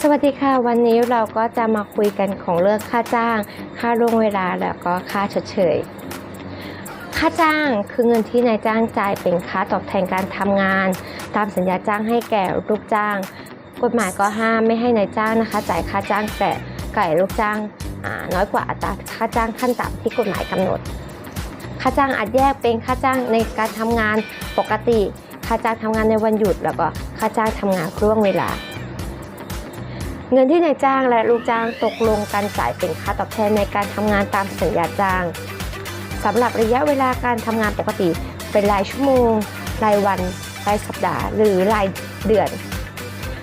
สวัสดีค่ะ วันนี้เราก็จะมาคุยกันของเรื่องค่าจ้าง ค่าล่วงเวลาแล้วก็ค่าชดเชยค่าจ้างคือเงินที่นายจ้างจ่ายเป็นค่าตอบแทนการทำงาน ตามสัญญาจ้างให้แก่ลูกจ้าง กฎหมายก็ห้ามไม่ให้นายจ้างนะคะ จ่ายค่าจ้างแต่ไก่ลูกจ้างาน้อยกว่าอัตราค่าจ้างขั้นต่ำที่กฎหมายกำหนด ค่าจ้างอาจแยกเป็นค่าจ้างในการทำงานปกติ ค่าจ้างทำงานในวันหยุด แล้วก็ค่าจ้างทำงานล่วงเวลา เงินที่นายจ้างและลูกจ้างตกลงกันจ่ายเป็นค่าตอบแทนในการทำงานตามสัญญาจ้างสำหรับระยะเวลาการทำงานปกติ เป็นรายชั่วโมง รายวัน รายสัปดาห์ หรือรายเดือน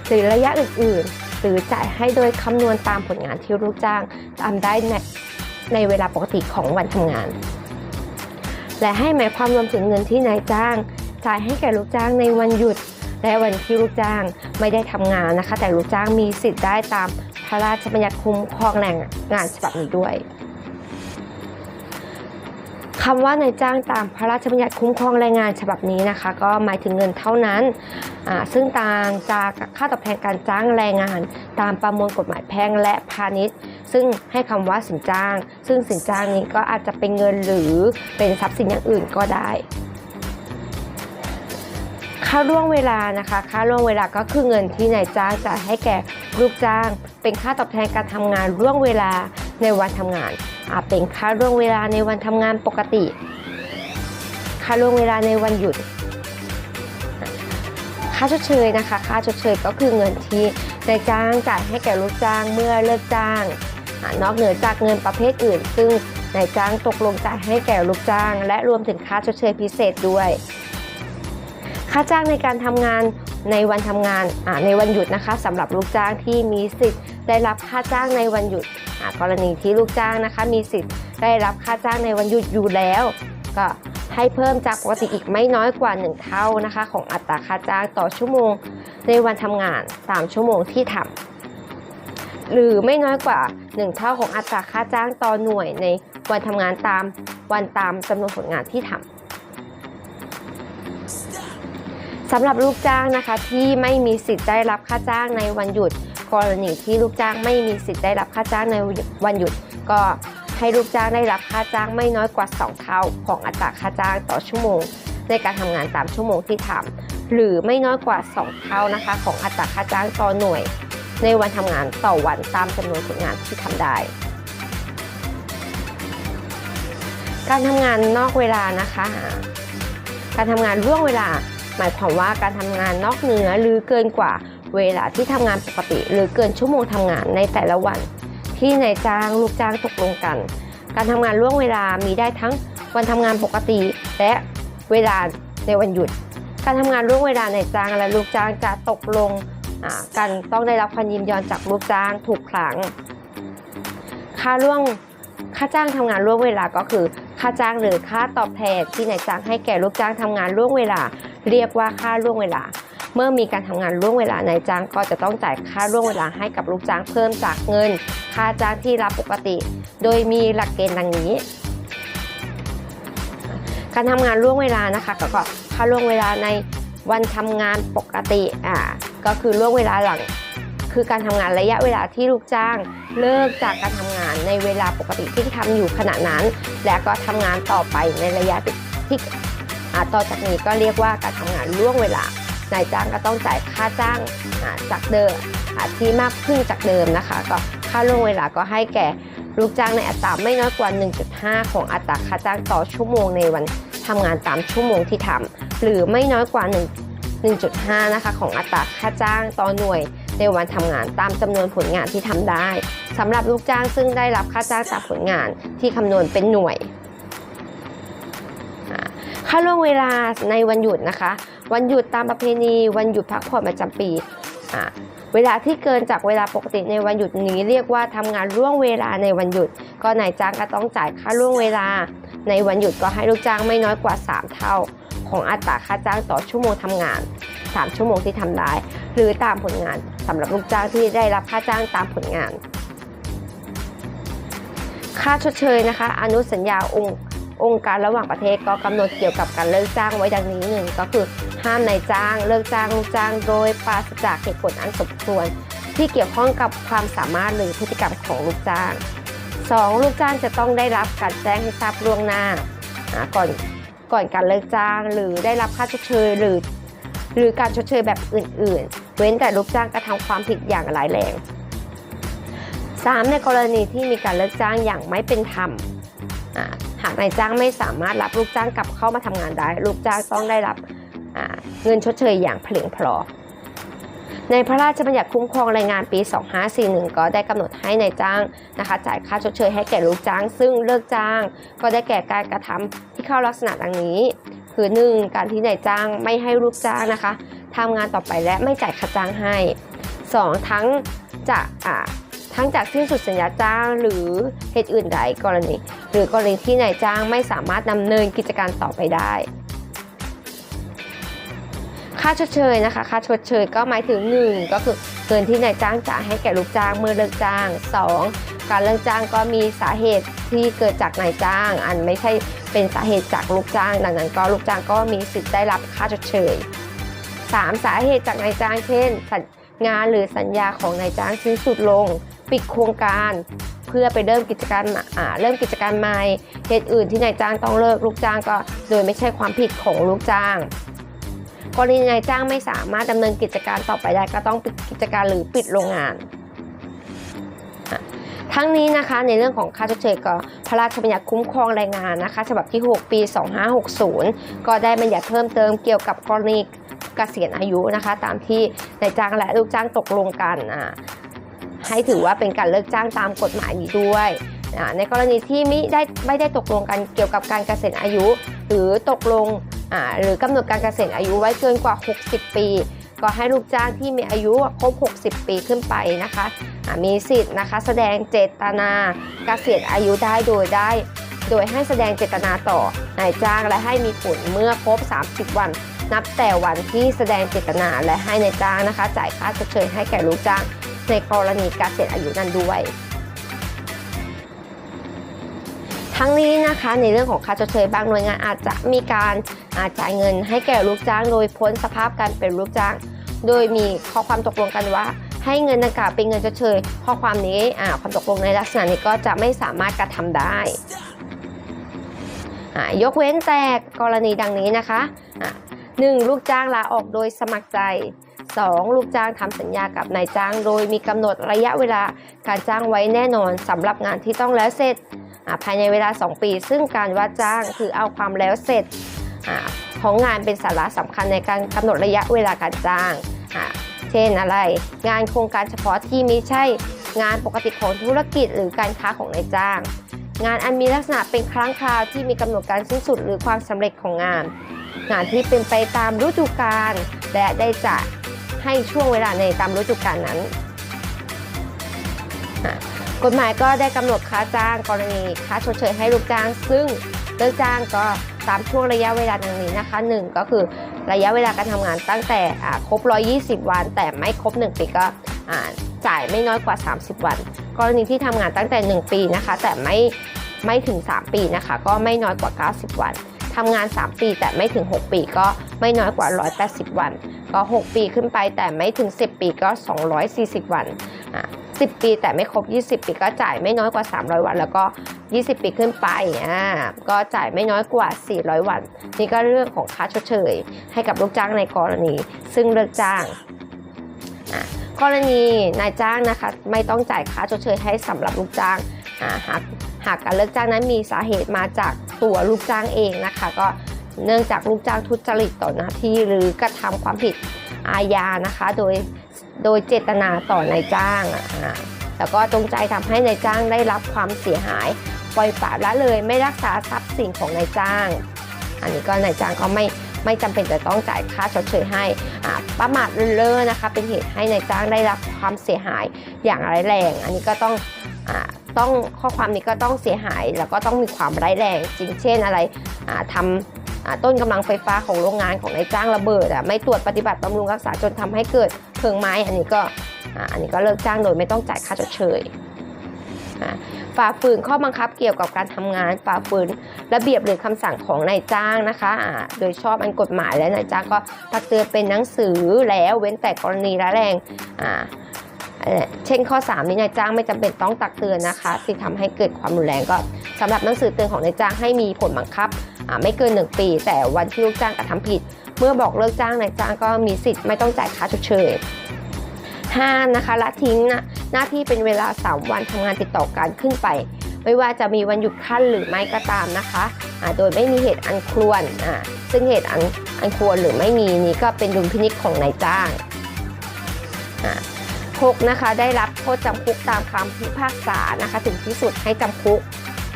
หรือระยะอื่น ๆ หรือจ่ายให้โดยคำนวณตามผลงานที่ลูกจ้างทำได้ในในเวลาปกติของวันทำงาน และให้หมายความรวมถึงเงินที่นายจ้างจ่ายให้แก่ลูกจ้างในวันหยุด และวันที่ลูกจ้างไม่ได้ทำงานนะคะ แต่ลูกจ้างมีสิทธิ์ได้ตามพระราชบัญญัติคุ้มครองแรงงานฉบับนี้ด้วยคำว่านายจ้างตามพระราชบัญญัติคุ้มครองแรงงานฉบับนี้นะคะ ก็หมายถึงเงินเท่านั้น ซึ่งต่างจากค่าตอบแทนการจ้างแรงงาน ตามประมวลกฎหมายแพ่งและพาณิชย์ ซึ่งให้คำว่าสินจ้าง ซึ่งสินจ้างนี้ก็อาจจะเป็นเงินหรือเป็นทรัพย์สินอย่างอื่นก็ได้ ค่าล่วงเวลานะคะ ค่าล่วงเวลาก็คือเงินที่นายจ้างจ่ายให้แก่ลูกจ้าง เป็นค่าตอบแทนการทำงานล่วงเวลาในวันทำงานอาจเป็นค่าล่วงเวลาในวันทำงานปกติ ค่าล่วงเวลาในวันหยุด ค่าชดเชยนะคะ ค่าชดเชยก็คือเงินที่นายจ้างจ่ายให้แก่ลูกจ้างเมื่อเลิกจ้าง นอกเหนือจากเงินประเภทอื่น ซึ่งนายจ้างตกลงจ่ายให้แก่ลูกจ้าง และรวมถึงค่าชดเชยพิเศษด้วย ค่าจ้างในการทำงานในวันทำงานในวันหยุดนะคะสำหรับลูกจ้างที่มีสิทธิ์ได้รับค่าจ้างในวันหยุดกรณีที่ลูกจ้างนะคะ มีสิทธิ์ได้รับค่าจ้างในวันหยุดอยู่แล้ว ก็ให้เพิ่มจากปกติอีกไม่น้อยกว่า 1 เท่านะคะ ของอัตราค่าจ้างต่อชั่วโมง ในวันทำงานตามชั่วโมงที่ทำหรือไม่น้อยกว่า 1 เท่าของอัตราค่าจ้างต่อหน่วยในวันทำงานตามวันตามจำนวนผลงานที่ทำ สำหรับลูกจ้างนะคะที่ไม่มีสิทธิ์ได้รับค่าจ้างในวันหยุด กรณีที่ลูกจ้างไม่มีสิทธิ์ได้รับค่าจ้างในวันหยุด ก็ให้ลูกจ้างได้รับค่าจ้างไม่น้อยกว่า 2 เท่าของอัตราค่าจ้างต่อชั่วโมง ในการทำงานตามชั่วโมงที่ทำหรือไม่น้อยกว่า 2 เท่านะคะของอัตราค่าจ้างต่อหน่วย ในวันทำงานต่อวันตามจำนวนผลงานที่ทำได้ การทำงานนอกเวลานะคะ การทำงานล่วงเวลา หมายความว่าการทำงานนอกเหนือหรือเกินกว่าเวลาที่ทำงานปกติ หรือเกินชั่วโมงทำงานในแต่ละวัน ที่นายจ้างลูกจ้างตกลงกัน การทำงานล่วงเวลามีได้ทั้งวันทำงานปกติ และเวลาในวันหยุด การทำงานล่วงเวลานายจ้างและลูกจ้างจะตกลงกันต้องได้รับความยินยอมจากลูกจ้างทุกครั้งค่าล่วงค่าจ้างทำงานล่วงเวลาก็คือ ค่าจ้างหรือค่าตอบแทนที่นายจ้างให้แก่ลูกจ้างทำงานล่วงเวลา เรียกว่าค่าล่วงเวลา เมื่อมีการทำงานล่วงเวลานายจ้างก็จะต้องจ่ายค่าล่วงเวลาให้กับลูกจ้างเพิ่มจากเงิน ค่าจ้างที่รับปกติ โดยมีหลักเกณฑ์ดังนี้ การทำงานล่วงเวลานะคะก็ค่าล่วงเวลาในวันทำงานปกติอ่าก็คือล่วงเวลาหลัง คือการทำงานระยะเวลาที่ลูกจ้าง เลิกจากการทำงานในเวลาปกติที่ทำอยู่ขณะนั้น และก็ทำงานต่อไปในระยะที่ต่อจากนี้ก็เรียกว่าการทำงานล่วงเวลานายจ้างก็ต้องจ่ายค่าจ้างจากเดิมที่มากขึ้นจากเดิมนะคะ ก็ค่าล่วงเวลาก็ให้แก่ลูกจ้างในอัตราไม่น้อยกว่า 1.5 ของอัตราค่าจ้างต่อชั่วโมงในวันทำงานตามชั่วโมงที่ทำหรือไม่น้อยกว่า 1 1.5 นะคะ ของอัตราค่าจ้างต่อหน่วย ในวันทำงานตามจำนวนผลงานที่ทำได้สำหรับลูกจ้างซึ่งได้รับค่าจ้างจากผลงานที่คำนวณเป็นหน่วยค่าล่วงเวลาในวันหยุดนะคะ วันหยุดตามประเพณี วันหยุดพักผ่อนประจำปีเวลาที่เกินจากเวลาปกติในวันหยุดนี้ เรียกว่าทำงานล่วงเวลาในวันหยุด ก็นายจ้างก็ต้องจ่ายค่าล่วงเวลา ในวันหยุดก็ให้ลูกจ้างไม่น้อยกว่า 3 เท่า ของอัตราค่าจ้างต่อชั่วโมงทำงาน 3 ชั่วโมงที่ทำได้ หรือตามผลงานสำหรับลูกจ้างที่ได้รับค่าจ้างตามผลงาน ค่าชดเชยนะคะ อนุสัญญาองค์องค์การระหว่างประเทศก็กำหนดเกี่ยวกับการเลิกจ้างไว้ดังนี้หนึ่งก็คือห้ามนายจ้างเลิกจ้างลูกจ้าง โดยปราศจากเหตุผลอันสมควร ที่เกี่ยวข้องกับความสามารถหรือพฤติกรรมของลูกจ้าง 2. ลูกจ้างจะต้องได้รับการแจ้งให้ทราบล่วงหน้าอ่าก่อนก่อนการเลิกจ้างหรือได้รับค่าชดเชยหรือ หรือการชดเชยแบบอื่น ๆ เว้นแต่ลูกจ้างกระทำความผิดอย่างร้ายแรง 3. ในกรณีที่มีการเลิกจ้างอย่างไม่เป็นธรรมหากนายจ้างไม่สามารถรับลูกจ้างกลับเข้ามาทำงานได้ ลูกจ้างต้องได้รับเงินชดเชยอย่างเพลียงพอในพระราชบัญญัติคุ้มครองแรงงานปี 2541 ก็ได้กำหนดให้ในายจ้างนะคะจ่ายค่าชดเชยให้แก่ลูกจ้าง ซึ่งเลิกจ้าง ก็ได้แก่การกระทำที่เข้าลักษณะดังนี้ คือ 1. การที่นายจ้างไม่ให้ลูกจ้างนะคะทำงานต่อไปและไม่จ่ายค่าจ้างให้ 2. ทั้งจะอ่าทั้งจากสิ้นสุดสัญญาจ้างหรือเหตุอื่นใดกรณี หรือกรณีที่นายจ้างไม่สามารถดำเนินกิจการต่อไปได้ ค่าชดเชยนะคะ ค่าชดเชยก็หมายถึง 1 ก็คือเงินที่นายจ้างจ่ายให้แก่ลูกจ้างเมื่อเลิกจ้าง 2. การเลิกจ้างก็มีสาเหตุที่เกิดจากนายจ้าง อันไม่ใช่ เป็นสาเหตุจากลูกจ้าง ดังนั้นก็ลูกจ้างก็มีสิทธิ์ได้รับค่าชดเชย 3. สาเหตุจากนายจ้างเช่น สัญงานหรือสัญญาของนายจ้างสิ้นสุดลง ปิดโครงการ เพื่อไปเริ่มกิจการเริ่มกิจการใหม่เหตุอื่นที่นายจ้างต้องเลิกลูกจ้างก็ โดยไม่ใช่ความผิดของลูกจ้างกรณีนายจ้างไม่สามารถดำเนินกิจการต่อไปได้ก็ต้องปิดกิจการหรือปิดโรงงาน ทั้งนี้นะคะในเรื่องของค่าชดเชยก็พระราชบัญญัติคุ้มครองแรงงานนะคะฉบับที่ 6 ปี 2560 ก็ได้บัญญัติเพิ่มเติมเกี่ยวกับกรณีเกษียณอายุนะคะ ตามที่นายจ้างและลูกจ้างตกลงกันอะให้ถือว่าเป็นการเลิกจ้างตามกฎหมายนี้ด้วยอะในกรณีที่ไม่ได้ไม่ได้ตกลงกันเกี่ยวกับการเกษียณอายุ หรือตกลงอ่าหรือกำหนดการเกษียณอายุไว้เกินกว่า 60 ปี ก็ให้ลูกจ้างที่มีอายุครบ 60 ปีขึ้นไปนะคะมีสิทธิ์นะคะ แสดงเจตนาเกษียณอายุได้โดยได้ โดยให้แสดงเจตนาต่อนายจ้างและให้มีผลเมื่อครบ 30 วัน นับแต่วันที่แสดงเจตนาและให้นายจ้างนะคะ จ่ายค่าชดเชยให้แก่ลูกจ้าง ในกรณีเกษียณอายุนั้นด้วยทั้งนี้นะคะในเรื่องของค่าชดเชยบางหน่วยงานอาจจะมีการอาจ่ายเงินให้แก่ลูกจ้างโดยพ้นสภาพการเป็นลูกจ้าง โดยมีข้อความตกลงกันว่า ให้เงินดังกล่าวเป็นเงินชดเชยข้อความนี้ความตกลงในลักษณะนี้ก็จะไม่สามารถกระทำได้ยกเว้นแต่กรณีดังนี้นะคะหนึ่งลูกจ้างลาออกโดยสมัครใจ 2. ลูกจ้างทำสัญญากับนายจ้าง โดยมีกำหนดระยะเวลาการจ้างไว้แน่นอนสำหรับงานที่ต้องแล้วเสร็จภายในเวลา 2 ปี ซึ่งการว่าจ้างคือเอาความแล้วเสร็จ ของงานเป็นสาระสำคัญในการกำหนดระยะเวลาการจ้างอ่าเช่นอะไร งานโครงการเฉพาะที่ไม่ใช่งานปกติของธุรกิจหรือการค้าของนายจ้าง งานอันมีลักษณะเป็นครั้งคราวที่มีกำหนดการสิ้นสุดหรือความสำเร็จของงาน งานที่เป็นไปตามฤดูกาลและได้จะให้ช่วงเวลาในตามฤดูกาลนั้นกฎหมายก็ได้กำหนดค่าจ้างกรณีค่าชดเชยให้ลูกจ้าง ซึ่งเลิกจ้างก็ ตามช่วงระยะเวลาดังนี้นะคะ 1 ก็คือระยะเวลาการทำงานตั้งแต่อ่าครบ 120 วัน แต่ไม่ครบ 1 ปีก็จ่ายไม่น้อยกว่า 30 วัน กรณีที่ทำงานตั้งแต่ 1 ปีนะคะ แต่ไม่ไม่ถึง 3 ปีนะคะ ก็ไม่น้อยกว่า 90 วันทำงาน 3 ปีแต่ไม่ถึง 6 ปีก็ไม่น้อยกว่า 180 วัน ก็ 6 ปีขึ้นไปแต่ไม่ถึง 10 ปีก็ 240 วัน 10 ปีแต่ไม่ครบ 20 ปีก็จ่ายไม่น้อยกว่า 300 วัน แล้วก็ 20 ปีขึ้นไปอ่าก็จ่ายไม่น้อยกว่า 400 วัน นี่ก็เรื่องของค่าชดเชย ให้กับลูกจ้างในกรณี ซึ่งเลิกจ้างอ่ากรณีนายจ้างนะคะไม่ต้องจ่ายค่าชดเชยให้สำหรับลูกจ้างอ่าหากหากการเลิกจ้างนั้นมีสาเหตุมาจากตัวลูกจ้างเองนะคะ ก็เนื่องจากลูกจ้างทุจริตต่อหน้าที่หรือกระทำความผิดอาญานะคะ โดยโดยเจตนาต่อนายจ้างอ่าแล้วก็จงใจทำให้นายจ้างได้รับความเสียหาย ปล่อยปละละเลยไม่รักษาทรัพย์สินของนายจ้าง อันนี้ก็นายจ้างก็ไม่ไม่จำเป็นจะต้องจ่ายค่าชดเชยให้ประมาทเลินเล่อนะคะ เป็นเหตุให้นายจ้างได้รับความเสียหายอย่างร้ายแรง อันนี้ก็ต้องอต้องข้อความนี้ก็ต้องเสียหายแล้วก็ต้องมีความร้ายแรงจริงเช่นอะไรทำอ่าต้นกำลังไฟฟ้าของโรงงานของนายจ้างระเบิดอะไม่ตรวจปฏิบัติบำรุงรักษาจนทำให้เกิดเพลิงไหม้อันนี้ก็อันนี้ก็เลิกจ้างโดยไม่ต้องจ่ายค่าชดเชย ฝ่าฝืนข้อบังคับเกี่ยวกับการทำงาน ฝ่าฝืนระเบียบหรือคำสั่งของนายจ้างนะคะ โดยชอบอันกฎหมายและนายจ้างก็ตักเตือนเป็นหนังสือแล้วเว้นแต่กรณีร้ายแรงอ่าเช่นข้อ 3 นี้นายจ้างไม่จำเป็นต้องตักเตือนนะคะที่ทำให้เกิดความรุนแรงก็สำหรับหนังสือเตือนของนายจ้างให้มีผลบังคับไม่เกิน 1 ปี แต่วันที่ลูกจ้างกระทำผิด เมื่อบอกเลิกจ้างนายจ้างก็มีสิทธิ์ไม่ต้องจ่ายค่าชดเชย 5. นะคะละทิ้งนะ หน้าที่เป็นเวลา 3 วันทำงานติดต่อกันขึ้นไป ไม่ว่าจะมีวันหยุดขั้นหรือไม่ก็ตามนะคะโดยไม่มีเหตุอันควรซึ่งเหตุอันอันควรหรือไม่มีนี้ก็เป็นดุลพินิจของนายจ้างอ่าหกนะคะได้รับโทษจำคุกตามคำพิพากษานะคะถึงที่สุดให้จำคุก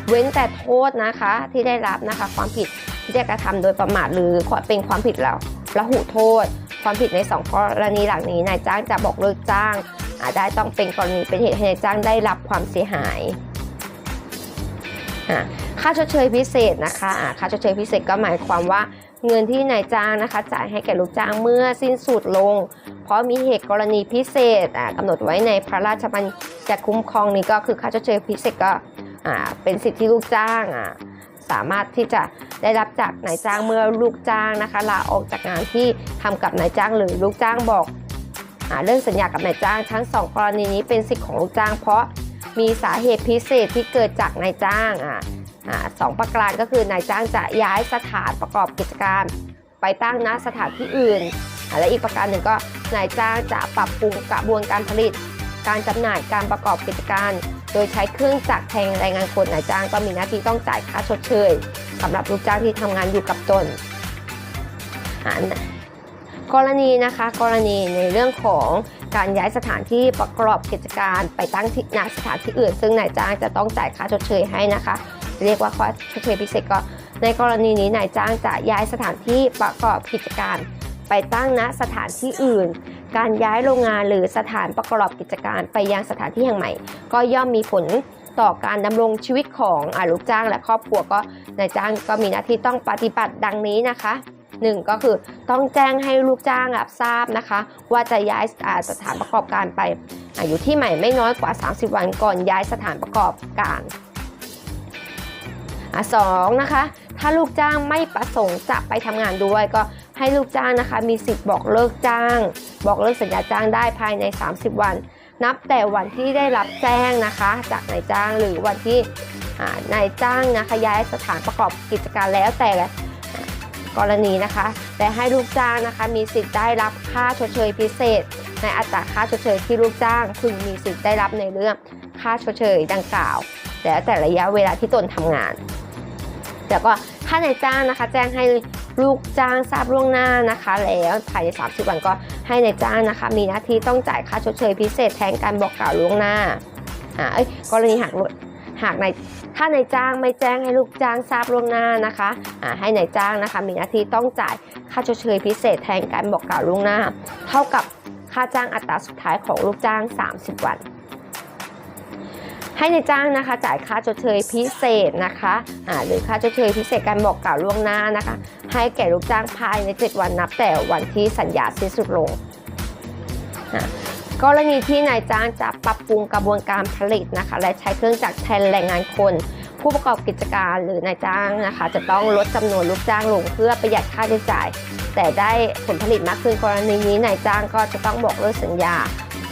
เว้นแต่โทษนะคะที่ได้รับนะคะความผิดที่ได้กระทำโดยประมาทหรือเป็นความผิดแล้วละหุโทษ ความผิดในสองกรณีหลังนี้นายจ้างจะบอกเลิกจ้าง ได้ต้องเป็นกรณีเป็นเหตุให้นายจ้างได้รับความเสียหายค่าชดเชยพิเศษนะคะค่าชดเชยพิเศษก็หมายความว่าเงินที่นายจ้างนะคะจ่ายให้แก่ลูกจ้างเมื่อสิ้นสุดลง เพราะมีเหตุกรณีพิเศษอ่ากำหนดไว้ในพระราชบัญญัติคุ้มครองนี้ก็คือค่าชดเชยพิเศษก็เป็นสิทธิลูกจ้างสามารถที่จะได้รับจากนายจ้างเมื่อลูกจ้างนะคะลาออกจากงานที่ทำกับนายจ้างหรือลูกจ้างบอก เรื่องสัญญากับนายจ้างทั้งสองกรณีนี้เป็นสิทธิของลูกจ้าง เพราะมีสาเหตุพิเศษที่เกิดจากนายจ้างอ่าอ่าสองประการก็คือนายจ้างจะย้ายสถานประกอบกิจการ ไปตั้งณสถานที่อื่น และอีกประการหนึ่งก็นายจ้างจะปรับปรุงกระบวนการผลิต การจำหน่ายการประกอบกิจการ โดยใช้เครื่องจักรแทงแรงงานคนนายจ้างก็มีหน้าที่ต้องจ่ายค่าชดเชยสำหรับลูกจ้างที่ทำงานอยู่กับตนอ่า กรณีนะคะ กรณีในเรื่องของการย้ายสถานที่ประกอบกิจการไปตั้งที่ณสถานที่อื่น ซึ่งนายจ้างจะต้องจ่ายค่าชดเชยให้นะคะ เรียกว่าค่าชดเชยพิเศษก็ในกรณีนี้นายจ้างจะย้ายสถานที่ประกอบกิจการ ไปตั้งณสถานที่อื่น การย้ายโรงงานหรือสถานประกอบกิจการไปยังสถานที่แห่งใหม่ ก็ย่อมมีผลต่อการดำรงชีวิตของอลูกจ้างและครอบครัวก็นายจ้างก็มีหน้าที่ต้องปฏิบัติดังนี้นะคะ หนึ่งก็คือต้องแจ้งให้ลูกจ้างรับทราบนะคะ ว่าจะย้ายสถานประกอบการไปอยู่ที่ใหม่ไม่น้อยกว่า 30 วันก่อนย้ายสถานประกอบการสองนะคะถ้าลูกจ้างไม่ประสงค์จะไปทำงานด้วยก็ให้ลูกจ้างนะคะ มีสิทธิ์บอกเลิกจ้าง บอกเลิกสัญญาจ้างได้ภายใน 30 วัน นับแต่วันที่ได้รับแจ้งนะคะ จากนายจ้างหรือวันที่นายจ้างนะคะย้ายสถานประกอบกิจการแล้วแต่ กรณีนะคะ แต่ให้ลูกจ้างนะคะ มีสิทธิ์ได้รับค่าชดเชยพิเศษ ในอัตราค่าชดเชยที่ลูกจ้างพึงมีสิทธิ์ได้รับในเรื่องค่าชดเชยดังกล่าวแล้วแต่ระยะเวลาที่ตนทำงาน แล้วก็ถ้านายจ้างนะคะ แจ้งให้ลูกจ้างทราบล่วงหน้านะคะ แล้วภายใน 30 วันก็ให้ในายจ้างนะคะ มีหน้าที่ต้องจ่ายค่าชดเชยพิเศษแทนการบอกกล่าวล่วงหน้าอ่าเอ้ยกรณีหาก หากในถ้านายจ้างไม่แจ้งให้ลูกจ้างทราบล่วงหน้านะคะให้นายจ้างนะคะมีหน้าที่ต้องจ่ายค่าชดเชยพิเศษแทนการบอกกล่าวล่วงหน้า เท่ากับค่าจ้างอัตราสุดท้ายของลูกจ้าง 30 วัน ให้ในจ้างนะคะจ่ายค่าชดเชยพิเศษนะคะอ่าหรือค่าชดเชยพิเศษการบอกกล่าวล่วงหน้านะคะ ให้แก่ลูกจ้างภายใน 7 วันนับแต่วันที่สัญญาสิ้นสุดลง กรณีที่นายจ้างจะปรับปรุงกระบวนการผลิตนะคะ และใช้เครื่องจักรแทนแรงงานคน ผู้ประกอบกิจการหรือนายจ้างนะคะ จะต้องลดจำนวนลูกจ้างลงเพื่อประหยัดค่าใช้จ่าย แต่ได้ผลผลิตมากขึ้นกรณีนี้นายจ้างก็จะต้องบอกเลิกสัญญา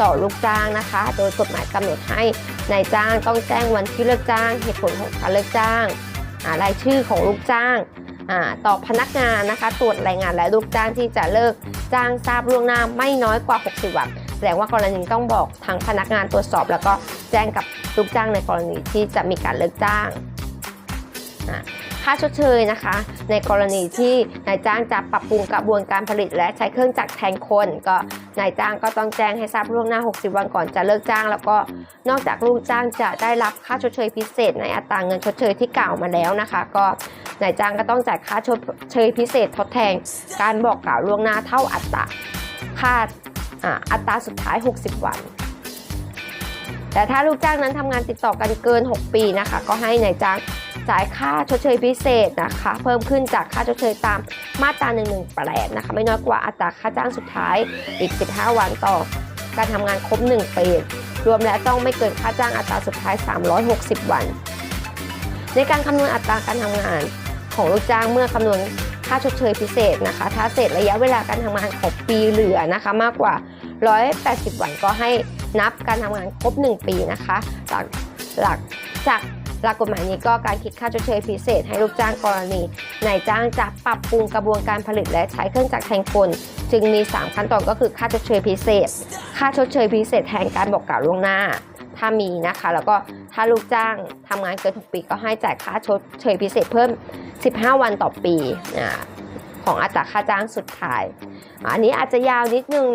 ต่อลูกจ้างนะคะ โดยกฎหมายกำหนดให้นายจ้างต้องแจ้งวันที่เลิกจ้างเหตุผลของการเลิกจ้างรายชื่อของลูกจ้างต่อพนักงานนะคะ ตรวจรายงานและลูกจ้างที่จะเลิกจ้างทราบล่วงหน้าไม่น้อยกว่า 60 วัน แสดงว่ากรณีต้องบอกทางพนักงานตรวจสอบ แล้วก็แจ้งกับลูกจ้างในกรณีที่จะมีการเลิกจ้างค่าชดเชยนะคะ ในกรณีที่นายจ้างจะปรับปรุงกระบวนการผลิต และใช้เครื่องจักรแทนคน ก็นายจ้างก็ต้องแจ้งให้ทราบล่วงหน้า 60 วันก่อนจะเลิกจ้าง แล้วก็นอกจากลูกจ้างจะได้รับค่าชดเชยพิเศษ ในอัตราเงินชดเชยที่กล่าวมาแล้วนะคะ ก็นายจ้างก็ต้องจ่ายค่าชดเชยพิเศษทดแทนการบอกกล่าวล่วงหน้าเท่าอัตราค่า อัตราสุดท้าย 60 วัน แต่ถ้าลูกจ้างนั้นทำงานติดต่อกันเกิน 6 ปีนะคะ ก็ให้นายจ้างจ่ายค่าชดเชยพิเศษนะคะ เพิ่มขึ้นจากค่าชดเชยตามมาตรา118นะคะ ไม่น้อยกว่าอัตราค่าจ้างสุดท้ายอีก 15 วันต่อการทำงานครบ 1 ปี รวมแล้วต้องไม่เกินค่าจ้างอัตราสุดท้าย 360 วัน ในการคำนวณอัตราการทำงานของลูกจ้างเมื่อคำนวณ ค่าชดเชยพิเศษนะคะ ถ้าเสร็จระยะเวลาการทำงานของปีเหลือนะคะมากกว่า 180 วันก็ให้นับการทำงานครบ 1 ปีนะคะ หลักหลักจากหลักกฎหมายนี้ก็การคิดค่าชดเชยพิเศษ ให้ลูกจ้างกรณีนายจ้างจะปรับปรุงกระบวนการผลิตและใช้เครื่องจักรแทนคนจึงมี 3 ขั้นตอนก็คือค่าชดเชยพิเศษ ค่าชดเชยพิเศษแทนการบอกกล่าวล่วงหน้า ถ้ามีนะคะ แล้วก็ถ้าลูกจ้างทำงานเกิน6ปีก็ให้จ่ายค่าชดเชยพิเศษเพิ่ม 15 วันต่อปีของอัตราค่าจ้างสุดท้าย อันนี้อาจจะยาวนิดนึง